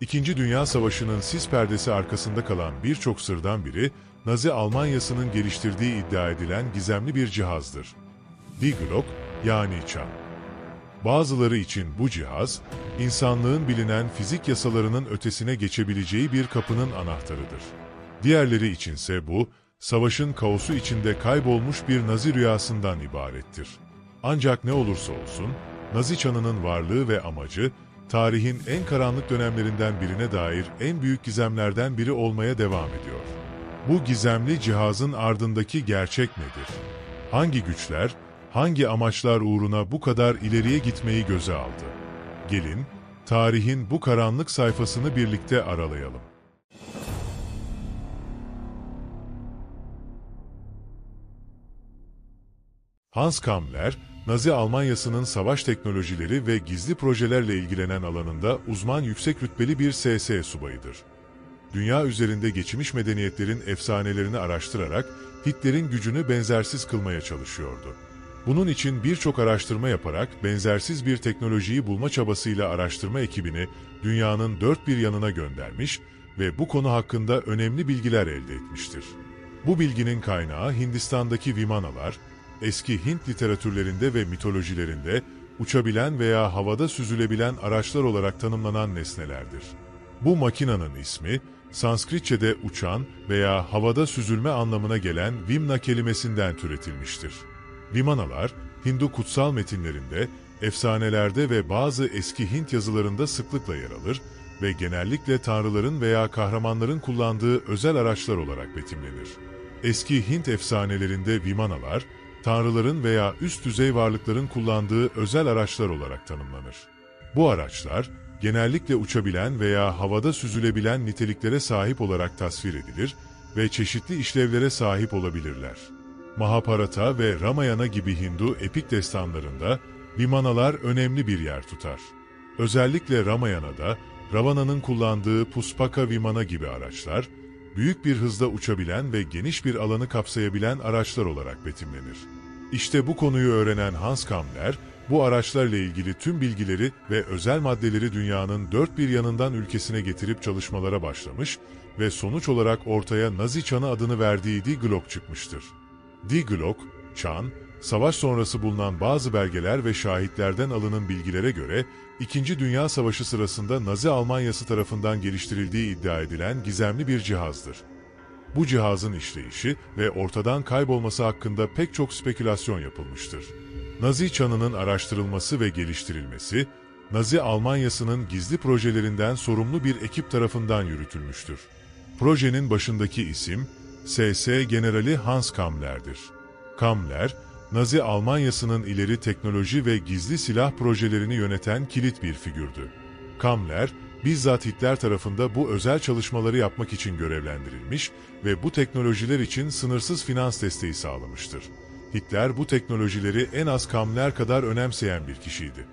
İkinci Dünya Savaşı'nın sis perdesi arkasında kalan birçok sırdan biri, Nazi Almanyası'nın geliştirdiği iddia edilen gizemli bir cihazdır. Die yani çan. Bazıları için bu cihaz, insanlığın bilinen fizik yasalarının ötesine geçebileceği bir kapının anahtarıdır. Diğerleri içinse bu, savaşın kaosu içinde kaybolmuş bir Nazi rüyasından ibarettir. Ancak ne olursa olsun, Nazi çanının varlığı ve amacı, tarihin en karanlık dönemlerinden birine dair en büyük gizemlerden biri olmaya devam ediyor. Bu gizemli cihazın ardındaki gerçek nedir? Hangi güçler, hangi amaçlar uğruna bu kadar ileriye gitmeyi göze aldı? Gelin, tarihin bu karanlık sayfasını birlikte aralayalım. Hans Kammler, Nazi Almanyası'nın savaş teknolojileri ve gizli projelerle ilgilenen alanında uzman yüksek rütbeli bir SS subayıdır. Dünya üzerinde geçmiş medeniyetlerin efsanelerini araştırarak Hitler'in gücünü benzersiz kılmaya çalışıyordu. Bunun için birçok araştırma yaparak benzersiz bir teknolojiyi bulma çabasıyla araştırma ekibini dünyanın dört bir yanına göndermiş ve bu konu hakkında önemli bilgiler elde etmiştir. Bu bilginin kaynağı Hindistan'daki Vimanalar, eski Hint literatürlerinde ve mitolojilerinde uçabilen veya havada süzülebilen araçlar olarak tanımlanan nesnelerdir. Bu makinanın ismi, Sanskritçe'de uçan veya havada süzülme anlamına gelen Vimna kelimesinden türetilmiştir. Vimanalar, Hindu kutsal metinlerinde, efsanelerde ve bazı eski Hint yazılarında sıklıkla yer alır ve genellikle tanrıların veya kahramanların kullandığı özel araçlar olarak betimlenir. Eski Hint efsanelerinde Vimanalar, tanrıların veya üst düzey varlıkların kullandığı özel araçlar olarak tanımlanır. Bu araçlar, genellikle uçabilen veya havada süzülebilen niteliklere sahip olarak tasvir edilir ve çeşitli işlevlere sahip olabilirler. Mahabharata ve Ramayana gibi Hindu epik destanlarında Vimanalar önemli bir yer tutar. Özellikle Ramayana'da Ravana'nın kullandığı Puspaka Vimana gibi araçlar, büyük bir hızda uçabilen ve geniş bir alanı kapsayabilen araçlar olarak betimlenir. İşte bu konuyu öğrenen Hans Kammler, bu araçlarla ilgili tüm bilgileri ve özel maddeleri dünyanın dört bir yanından ülkesine getirip çalışmalara başlamış ve sonuç olarak ortaya Nazi çanı adını verdiği Die Glock çıkmıştır. Die Glock, çan, savaş sonrası bulunan bazı belgeler ve şahitlerden alınan bilgilere göre, İkinci Dünya Savaşı sırasında Nazi Almanyası tarafından geliştirildiği iddia edilen gizemli bir cihazdır. Bu cihazın işleyişi ve ortadan kaybolması hakkında pek çok spekülasyon yapılmıştır. Nazi çanının araştırılması ve geliştirilmesi, Nazi Almanyası'nın gizli projelerinden sorumlu bir ekip tarafından yürütülmüştür. Projenin başındaki isim, SS Generali Hans Kammler'dir. Kammler, Nazi Almanyası'nın ileri teknoloji ve gizli silah projelerini yöneten kilit bir figürdü. Kammler, bizzat Hitler tarafında bu özel çalışmaları yapmak için görevlendirilmiş ve bu teknolojiler için sınırsız finans desteği sağlamıştır. Hitler bu teknolojileri en az Kammler kadar önemseyen bir kişiydi.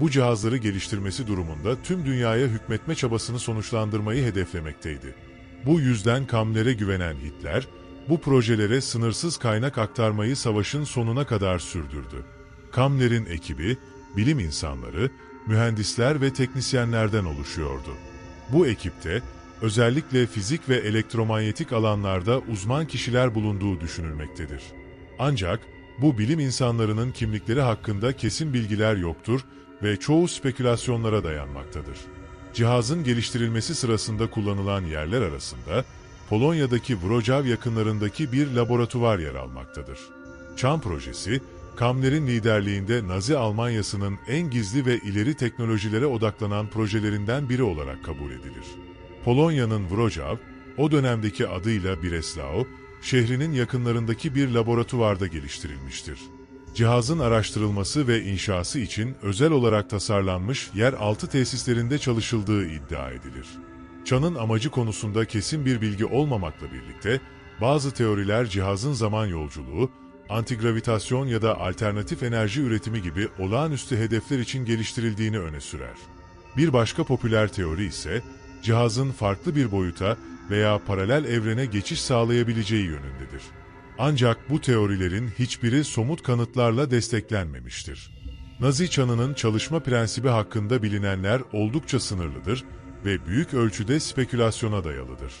Bu cihazları geliştirmesi durumunda tüm dünyaya hükmetme çabasını sonuçlandırmayı hedeflemekteydi. Bu yüzden Kammler'e güvenen Hitler, bu projelere sınırsız kaynak aktarmayı savaşın sonuna kadar sürdürdü. Kammler'in ekibi, bilim insanları, mühendisler ve teknisyenlerden oluşuyordu. Bu ekipte özellikle fizik ve elektromanyetik alanlarda uzman kişiler bulunduğu düşünülmektedir. Ancak bu bilim insanlarının kimlikleri hakkında kesin bilgiler yoktur ve çoğu spekülasyonlara dayanmaktadır. Cihazın geliştirilmesi sırasında kullanılan yerler arasında Polonya'daki Wrocław yakınlarındaki bir laboratuvar yer almaktadır. Çan projesi, Kammler'in liderliğinde Nazi Almanyası'nın en gizli ve ileri teknolojilere odaklanan projelerinden biri olarak kabul edilir. Polonya'nın Wrocław, o dönemdeki adıyla Breslau, şehrinin yakınlarındaki bir laboratuvarda geliştirilmiştir. Cihazın araştırılması ve inşası için özel olarak tasarlanmış yeraltı tesislerinde çalışıldığı iddia edilir. Çanın amacı konusunda kesin bir bilgi olmamakla birlikte, bazı teoriler cihazın zaman yolculuğu, antigravitasyon ya da alternatif enerji üretimi gibi olağanüstü hedefler için geliştirildiğini öne sürer. Bir başka popüler teori ise, cihazın farklı bir boyuta veya paralel evrene geçiş sağlayabileceği yönündedir. Ancak bu teorilerin hiçbiri somut kanıtlarla desteklenmemiştir. Nazi çanının çalışma prensibi hakkında bilinenler oldukça sınırlıdır ve büyük ölçüde spekülasyona dayalıdır.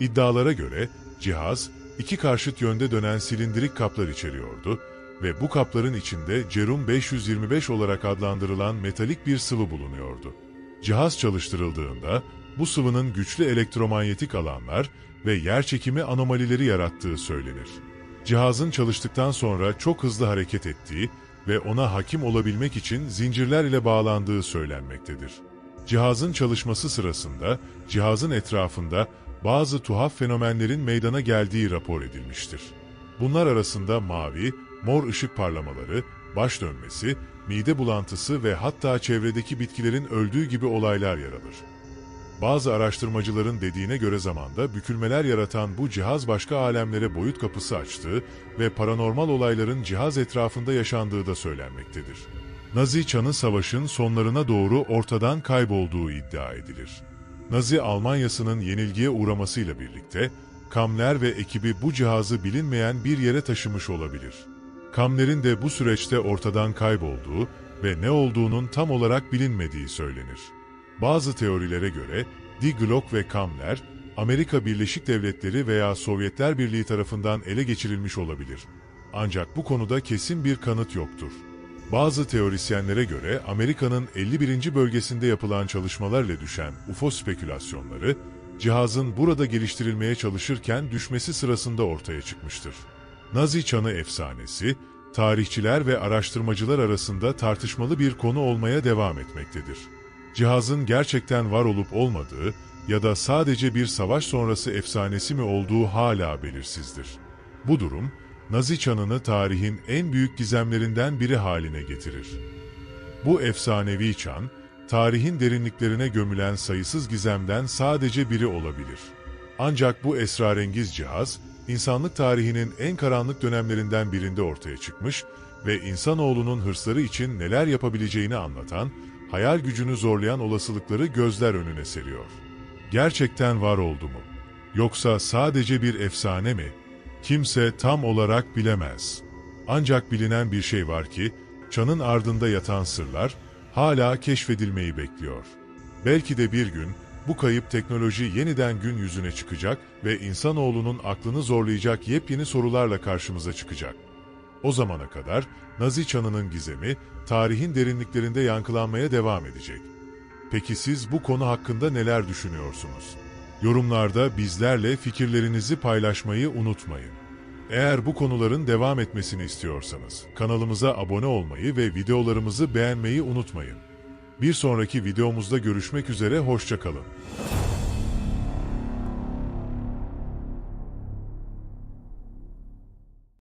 İddialara göre cihaz iki karşıt yönde dönen silindirik kaplar içeriyordu ve bu kapların içinde cerum 525 olarak adlandırılan metalik bir sıvı bulunuyordu. Cihaz çalıştırıldığında bu sıvının güçlü elektromanyetik alanlar ve yerçekimi anomalileri yarattığı söylenir. Cihazın çalıştıktan sonra çok hızlı hareket ettiği ve ona hakim olabilmek için zincirler ile bağlandığı söylenmektedir. Cihazın çalışması sırasında cihazın etrafında bazı tuhaf fenomenlerin meydana geldiği rapor edilmiştir. Bunlar arasında mavi, mor ışık parlamaları, baş dönmesi, mide bulantısı ve hatta çevredeki bitkilerin öldüğü gibi olaylar yer alır. Bazı araştırmacıların dediğine göre zamanda bükülmeler yaratan bu cihaz başka alemlere boyut kapısı açtığı ve paranormal olayların cihaz etrafında yaşandığı da söylenmektedir. Nazi çanı savaşın sonlarına doğru ortadan kaybolduğu iddia edilir. Nazi Almanyası'nın yenilgiye uğramasıyla birlikte Kamler ve ekibi bu cihazı bilinmeyen bir yere taşımış olabilir. Kamler'in de bu süreçte ortadan kaybolduğu ve ne olduğunun tam olarak bilinmediği söylenir. Bazı teorilere göre Die Glock ve Kamler, Amerika Birleşik Devletleri veya Sovyetler Birliği tarafından ele geçirilmiş olabilir. Ancak bu konuda kesin bir kanıt yoktur. Bazı teorisyenlere göre Amerika'nın 51. bölgesinde yapılan çalışmalarla düşen UFO spekülasyonları, cihazın burada geliştirilmeye çalışırken düşmesi sırasında ortaya çıkmıştır. Nazi çanı efsanesi, tarihçiler ve araştırmacılar arasında tartışmalı bir konu olmaya devam etmektedir. Cihazın gerçekten var olup olmadığı ya da sadece bir savaş sonrası efsanesi mi olduğu hala belirsizdir. Bu durum, Nazi çanını tarihin en büyük gizemlerinden biri haline getirir. Bu efsanevi çan, tarihin derinliklerine gömülen sayısız gizemden sadece biri olabilir. Ancak bu esrarengiz cihaz, insanlık tarihinin en karanlık dönemlerinden birinde ortaya çıkmış ve insanoğlunun hırsları için neler yapabileceğini anlatan, hayal gücünü zorlayan olasılıkları gözler önüne seriyor. Gerçekten var oldu mu? Yoksa sadece bir efsane mi? Kimse tam olarak bilemez. Ancak bilinen bir şey var ki, çanın ardında yatan sırlar hala keşfedilmeyi bekliyor. Belki de bir gün bu kayıp teknoloji yeniden gün yüzüne çıkacak ve insanoğlunun aklını zorlayacak yepyeni sorularla karşımıza çıkacak. O zamana kadar Nazi çanının gizemi tarihin derinliklerinde yankılanmaya devam edecek. Peki siz bu konu hakkında neler düşünüyorsunuz? Yorumlarda bizlerle fikirlerinizi paylaşmayı unutmayın. Eğer bu konuların devam etmesini istiyorsanız kanalımıza abone olmayı ve videolarımızı beğenmeyi unutmayın. Bir sonraki videomuzda görüşmek üzere hoşçakalın.